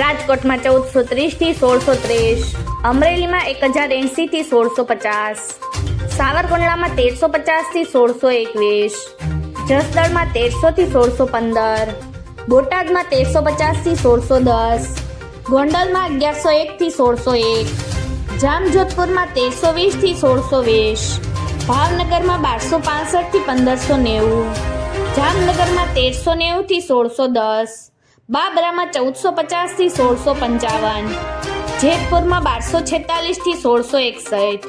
રાજકોટમાં ચૌદસો ત્રીસથી સોળસો ત્રીસ. અમરેલીમાં એક હજાર એંશીથી સોળસો પચાસ. સાવરકુંડલામાં તેરસો પચાસથી સોળસો એકવીસ. જસદણમાં તેરસોથી સોળસો પંદર. બોટાદમાં તેરસો પચાસથી સોળસો દસ. ગોંડલમાં અગિયારસો એકથી સોળસો એક. જામજોધપુરમાં તેરસો વીસથી સોળસો વીસ. ભાવનગરમાં બારસો પાસઠથી પંદરસો નેવું. જામનગરમાં તેરસો નેવુંથી સોળસો દસ. બાબરામાં ચૌદસો પચાસથી સોળસો પંચાવન. જેતપુરમાં બારસો છેતાલીસથી સોળસો એકસઠ.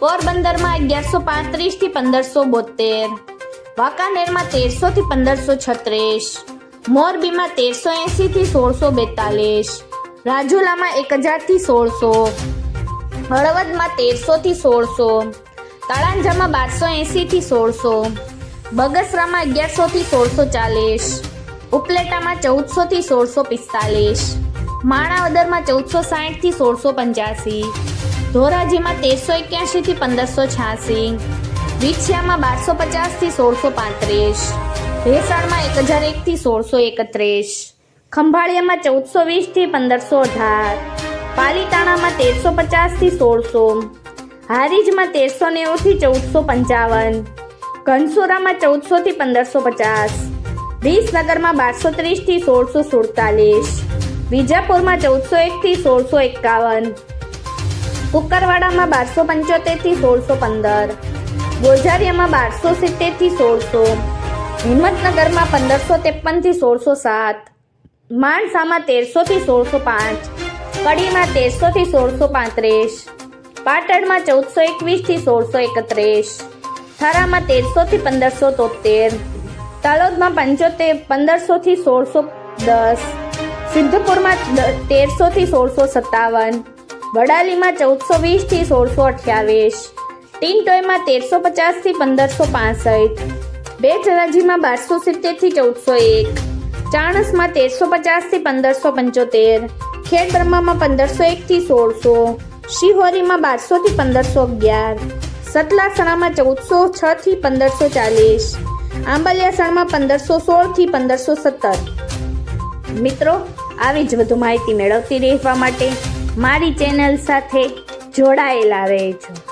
પોરબંદરમાં અગિયારસો પાંત્રીસથી પંદરસો બોતેર વાંકાનેરમાં તેરસોથી પંદરસો છત્રીસ. મોરબીમાં તેરસો એંસીથી સોળસો બેતાલીસ. રાજુલામાં એક હજારથી સોળસો. હળવદમાં તેરસોથી સોળસો. તળાંજામાં બારસો એંસીથી સોળસો. બગસરામાં અગિયારસોથી સોળસો ચાલીસ. ઉપલેટામાં ચૌદસોથી સોળસો પિસ્તાલીસ માણાવદરમાં ચૌદસો સાઠથી સોળસો પંચ્યાસી, ધોરાજીમાં તેરસો એક્યાસીથી પંદરસો છ્યાસી, વિછિયામાં બારસો પચાસથી સોળસો પાંત્રીસ, ભેસાણમાં એક હજાર એકથી સોળસો એકત્રીસ, ખંભાળિયામાં ચૌદસો વીસથી પંદરસો અઢાર, પાલીતાણામાં તેરસો પચાસથી સોળસો, હારીજમાં તેરસો નેવુંથી ચૌદસો પંચાવન, ઘનસુરામાં ચૌદસોથી પંદરસો પચાસ વિસનગરમાં બારસો ત્રીસથી સોળસો સુડતાલીસ, વિજાપુરમાં ચૌદસો એકથી સોળસો એકાવન, કુકરવાડામાં બારસો પંચોતેરથી સોળસો પંદર ગોઝારિયામાં બારસો સિત્તેરથી સોળસો, હિંમતનગરમાં પંદરસો ત્રેપનથી સોળસો સાત, માણસામાં તેરસોથી સોળસો પાંચ, કડીમાં તેરસોથી સોળસો પાંત્રીસ, પાટણમાં ચૌદસો એકવીસથી સોળસો એકત્રીસ, થરામાં તેરસોથી પંદરસો તોતેર તલોદમાં પંચોતેર, પંદરસોથી સોળસો દસ, સિદ્ધપુરમાં તેરસોથી સોળસો સત્તાવન, વડાલીમાં ચૌદસો વીસથી સોળસો અઠ્યાવીસ ટીનટોયમાં તેરસો પચાસથી પંદરસો પાસઠ, બેચરાજીમાં બારસો સિત્તેરથી ચૌદસો એક, ચાણસમાં તેરસો પચાસથી પંદરસો પંચોતેર, ખેડબ્રહ્મામાં પંદરસો એકથી સોળસો, શિહોરીમાં બારસોથી પંદરસો અગિયાર, સતલાસણામાં ચૌદસો છથી પંદરસો ચાલીસ આંબલિયાસણમાં પંદરસો સોળથી પંદરસો સત્તર. મિત્રો, આવી જ વધુ માહિતી મેળવતી રહેવા માટે મારી ચેનલ સાથે જોડાયેલા રહેજો.